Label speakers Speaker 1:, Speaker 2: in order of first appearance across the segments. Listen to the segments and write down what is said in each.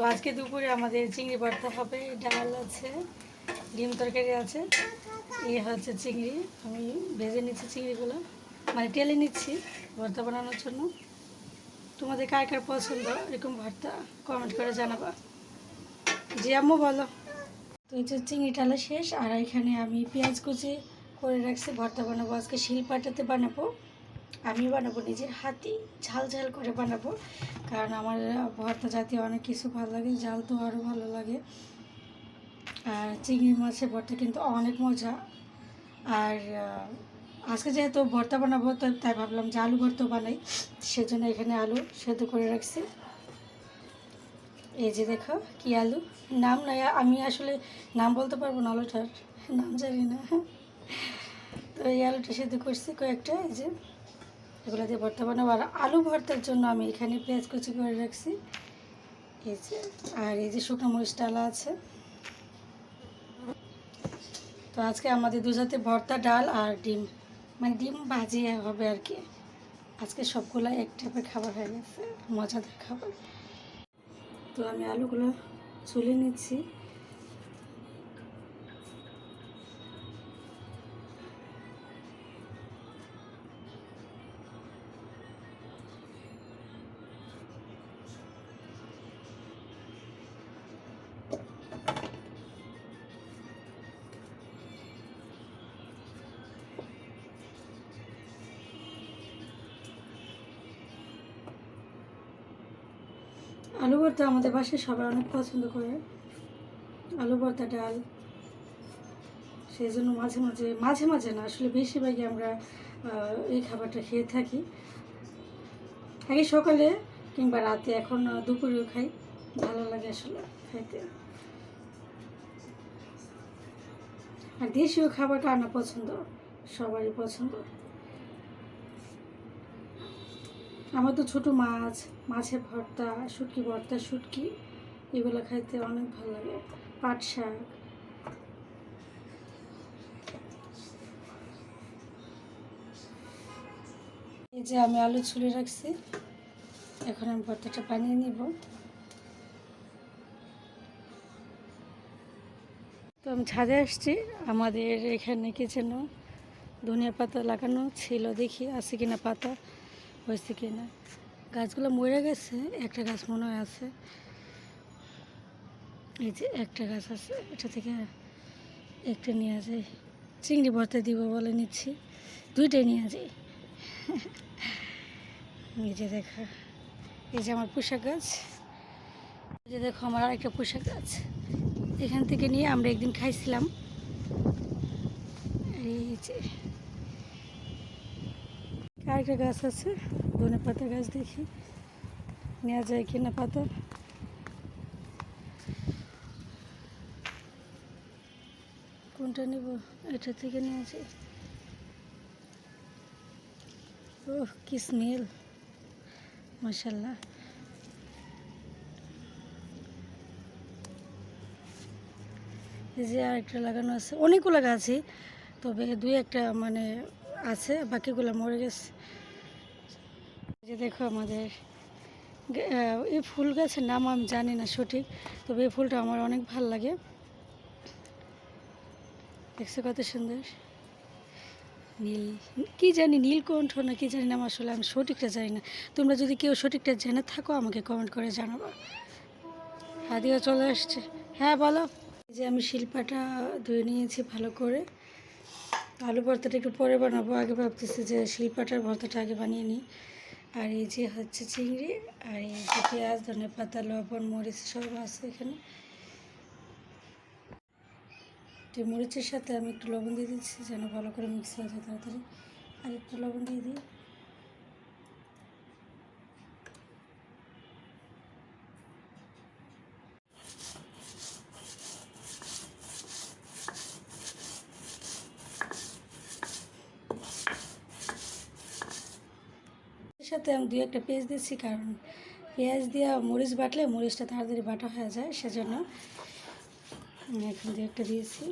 Speaker 1: তো আজকে দুপুরে আমাদের চিংড়ি ভর্তা হবে, ডাল আছে, ডিম তরকারি আছে এই হচ্ছে চিংড়ি। আমি ভেজে নিচ্ছি চিংড়িগুলো মানে টেলে নিচ্ছি ভর্তা বানানোর জন্য। তোমাদের কার কার পছন্দ এরকম ভর্তা কমেন্ট করে জানাবা। জি আম্মু, বলো। তো এই চিংড়ি টালা শেষ, আর এখানে আমি পেঁয়াজ কুচি করে রাখছি, ভর্তা বানাবো। আজকে শিলপাটাতে বানাবো। আমি বানাবো, নিজের হাতেই ঝাল ঝাল করে বানাবো। কারণ আমার ভর্তা জাতীয় অনেক কিছু ভালো লাগে, ঝাল তো আরও ভালো লাগে। আর চিংড়ি মাছের ভর্তা কিন্তু অনেক মজা। আর আজকে যেহেতু ভর্তা বানাবো, তো তাই ভাবলাম যে আলু ভর্তা বানাই। সেজন্য এখানে আলু সেদ্ধ করে রাখছি। এই যে দেখো কি আলু। নাম নয় আমি আসলে নাম বলতে পারব না আলুটার। নাম জানি না। তো এই আলুটা সেদ্ধ করছি কয়েকটা, এই যে। এগুলো দিয়ে ভর্তা বানাবো। আর আলু ভর্তার জন্য আমি এখানে পেঁয়াজ কুচি করে রাখছি। এই যে, আর এই যে শুকনো মরিচ ডালা আছে। তো আজকে আমাদের দুজাতে ভর্তা, ডাল আর ডিম। মানে ডিম ভাজি হবে আর কি। আজকে সবগুলো এক টাইপের খাবার হয়ে গেছে, মজাদার খাবার। তো আমি আলুগুলো চুলে নিচ্ছি। আলু ভর্তা আমাদের বাসায় সবাই অনেক পছন্দ করে। আলু ভর্তা, ডাল। সেই জন্য মাঝে মাঝে মাঝে মাঝে না, আসলে বেশিরভাগই আমরা এই খাবারটা খেয়ে থাকি। আগে সকালে কিংবা রাতে, এখন দুপুরেও খাই। ভালো লাগে আসলে খাইতে। আর দেশীয় খাবারটা আমার পছন্দ, সবারই পছন্দ। আমার তো ছোটো মাছ, মাছের ভর্তা, শুটকি ভর্তা, শুটকি, এগুলো খাইতে অনেক ভালো লাগে। পাট শাক। এই যে আমি আলু ছুলে রাখছি। এখন আমি ভর্তাটা বানিয়ে নিব। তো আমি ছাদে আসছি। আমাদের এখানে কি যেন ধনিয়া পাতা লাগানো ছিল দেখি, আছে কিনা পাতা? হয়েছে কি না? গাছগুলো মরে গেছে, একটা গাছ মনে হয় আছে। এই যে একটা গাছ আছে, এটা থেকে একটা নিয়ে যাই চিংড়ি ভর্তা দিব বলে নিচ্ছি। দুইটাই নিয়ে যাই এই যে দেখো, এই যে আমার পোশাক গাছ। এই যে দেখো আমার আর একটা পোশাক গাছ। এখান থেকে নিয়ে আমরা একদিন খাইছিলাম। এই যে আরেকটা গাছ আছে, ধনে পাতা গাছ দেখি। নেওয়া যায় কিনা পাতা? কোনটা নেব? এটা থেকে নিয়ে যাই ও কি স্মেল মাসাল্লাহ এই যে আরেকটা লাগানো আছে। অনেকগুলো গাছই তবে দুই একটা মানে আছে, বাকিগুলো মরে গেছে। যে দেখো আমাদের এই ফুল গাছের নাম আমি জানি না সঠিক, তবে এই ফুলটা আমার অনেক ভালো লাগে। দেখছ কত সুন্দর? নীল, কি জানি নীলকণ্ঠ না কি জানি নাম আসলে আমি সঠিকটা জানি না। তোমরা যদি কেউ সঠিকটা জেনে থাকো, আমাকে কমেন্ট করে জানাব। হাদিয়া চলে আসছে। হ্যাঁ বলো। যে আমি শিল্পাটা ধুয়ে নিয়েছি ভালো করে। আলু ভর্তাটা একটু পরে বানাবো। আগে ভাবতেছি যে শিলপাটার ভর্তাটা আগে বানিয়ে নিই। আর এই যে হচ্ছে চিংড়ি, আর এই যে পেঁয়াজ, ধনে পাতা, লবণ, মরিচ সব আছে এখানে। তো মরিচের সাথে আমি একটু লবণ দিয়ে দিচ্ছি যেন ভালো করে মিক্স হয়ে যায় তাড়াতাড়ি। আর একটু লবণ দিয়ে দিই। সাথে আমি দু একটা পেঁয়াজ দিচ্ছি কারণ পেঁয়াজ দিয়ে মরিচ বাটলে মরিচটা তাড়াতাড়ি বাটা হয়ে যায়, সেজন্য এখন দু একটা দিয়েছি।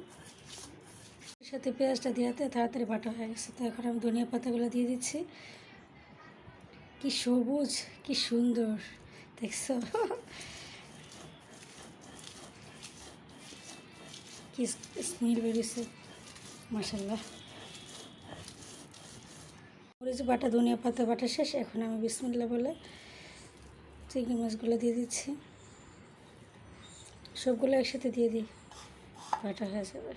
Speaker 1: সাথে পেঁয়াজটা দেওয়াতে তাড়াতাড়ি বাটা হয়ে গেছে, তো এখন আমি ধনিয়া পাতাগুলো দিয়ে দিচ্ছি। কি সবুজ, কি সুন্দর, দেখছ? কি স্মেল বেরিয়েছে মাসাল্লাহ মরিচ বাটা, ধনিয়া পাতা, বাটা শেষ। এখন আমি বিসমিল্লা বলে চিংড়ি মাছগুলো দিয়ে দিচ্ছি। সবগুলো একসাথে দিয়ে দিই। বাটা হয়ে যাবে।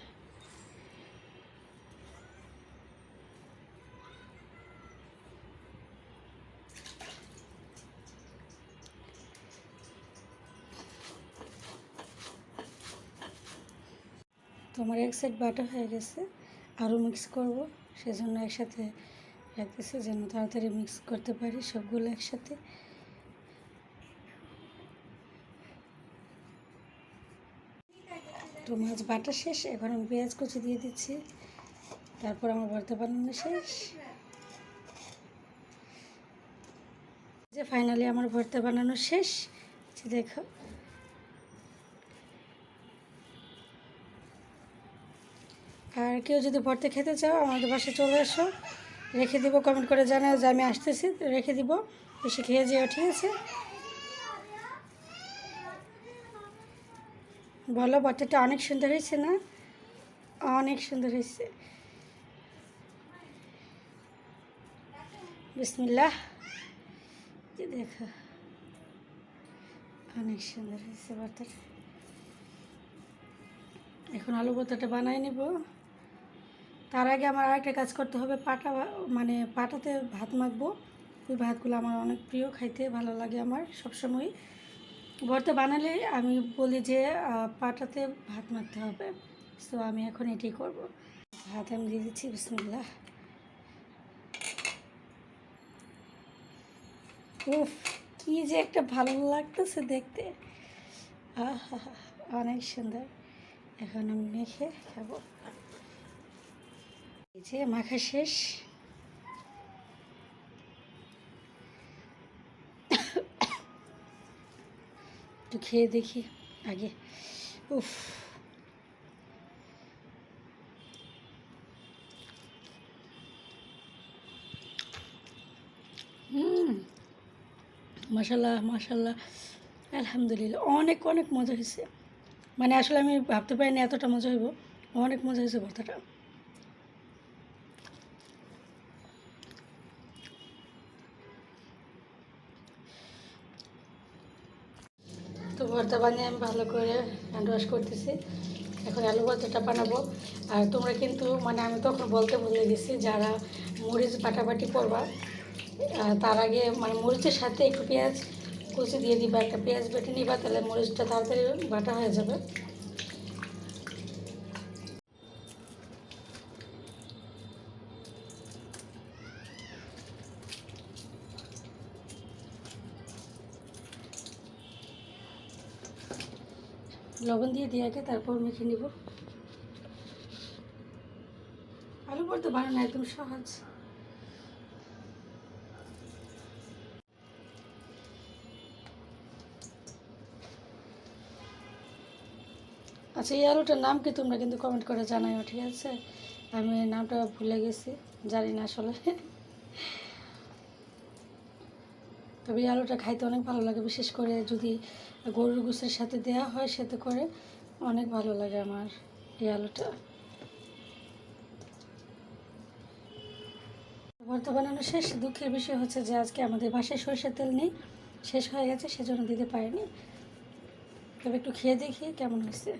Speaker 1: তোমার এক সাইড বাটা হয়ে গেছে। আরও মিক্স করব, সেজন্য একসাথে রাখতেছি যেন তাড়াতাড়ি মিক্স করতে পারি সবগুলো একসাথে। তো মাছ বাটা শেষ, এখন আমি পেঁয়াজ কুচি দিয়ে দিচ্ছি। তারপর আমার ভর্তা বানানো শেষ। যে ফাইনালি আমার ভর্তা বানানো শেষ দেখো। আর কেউ যদি ভর্তা খেতে চাও, আমাদের বাসায় চলে এসো। রেখে দিব কমেন্ট করে জানাও যে আমি আসতেছি রেখে দিব। এসে খেয়ে যেও, ঠিক আছে? বলো ভর্তাটা অনেক সুন্দর হয়েছে না? অনেক সুন্দর হয়েছে। বিসমিল্লাহ। দেখো, অনেক সুন্দর হয়েছে ভর্তাটা এখন আলু ভর্তাটা বানাই নেব। তার আগে আমার আরেকটা কাজ করতে হবে, পাটা মানে পাটাতে ভাত মাখবো। ওই ভাতগুলো আমার অনেক প্রিয়, খাইতে ভালো লাগে আমার সবসময়। ভর্তা বানালে আমি বলি যে পাটাতে ভাত মাখতে হবে। তো আমি এখন এটাই করব। ভাত আমি দিয়ে দিচ্ছি, বিসমুল্লাহ। উফ, কি যে একটা ভালো লাগতেছে দেখতে। আহা, অনেক সুন্দর। এখন আমি মেখে খাব। যে মাখা শেষ। একটু খেয়ে দেখি আগে। উফ। মাসাল্লাহ মাসাল্লাহ আলহামদুলিল্লাহ, অনেক অনেক মজা হয়েছে। মানে আসলে আমি ভাবতে পারিনি এতটা মজা হইব। অনেক মজা হয়েছে ভর্তাটা। ভর্তা বানিয়ে আমি ভালো করে হ্যান্ড ওয়াশ করতেছি। এখন আলু ভর্তাটা বানাবো। আর তোমরা কিন্তু মানে আমি তখন বলতে ভুলে গেছি, যারা মরিচ বাটাবাটি করবা তার আগে মানে মরিচের সাথে একটু পেঁয়াজ কুচি দিয়ে দিবা, একটা পেঁয়াজ বেটে নিবা, তাহলে মরিচটা তাড়াতাড়ি বাটা হয়ে যাবে। লবণ দিয়ে দিয়ে আগে তারপর মেখে নিব। আলু পড়তে বানানো একদম সহজ। আচ্ছা এই আলুটার নাম কি তোমরা কিন্তু কমেন্ট করে জানাইও, ঠিক আছে? আমি নামটা ভুলে গেছি, জানি না আসলে। তবে এই আলুটা খাইতে অনেক ভালো লাগে, বিশেষ করে যদি গরুর গোসের সাথে দেওয়া হয় সাথে করে অনেক ভালো লাগে আমার এই আলুটা। ভর্তা বানানো শেষ, দুঃখের বিষয় হচ্ছে যে আজকে আমাদের বাসায় সরষের তেল নেই, শেষ হয়ে গেছে, সেজন্য দিতে পারিনি। তবে একটু খেয়ে দেখি কেমন হয়েছে।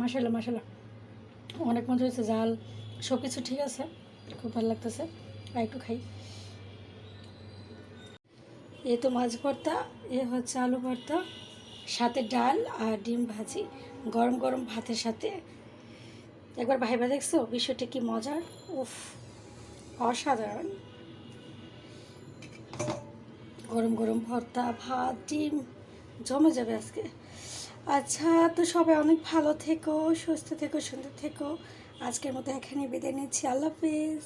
Speaker 1: মাসাল্লাহ মাসাল্লাহ অনেক মজা হয়েছে জাল সব কিছু ঠিক আছে। খুব ভালো লাগতেছে। আর একটু খাই। এই তো মাছ ভর্তা, এ হচ্ছে আলু ভর্তা, সাথে ডাল আর ডিম ভাজি, গরম গরম ভাতের সাথে। একবার ভাইবা দেখছ? বিষয়টা কি মজার? উফ, অসাধারণ। গরম গরম ভর্তা, ভাত, ডিম, জমে যাবে আজকে। আচ্ছা তো সবাই অনেক ভালো থেকো, সুস্থ থেকো, সুন্দর থেকো। আজকের মতো এখানে বিদায় নিচ্ছি। আল্লাহ হাফিজ।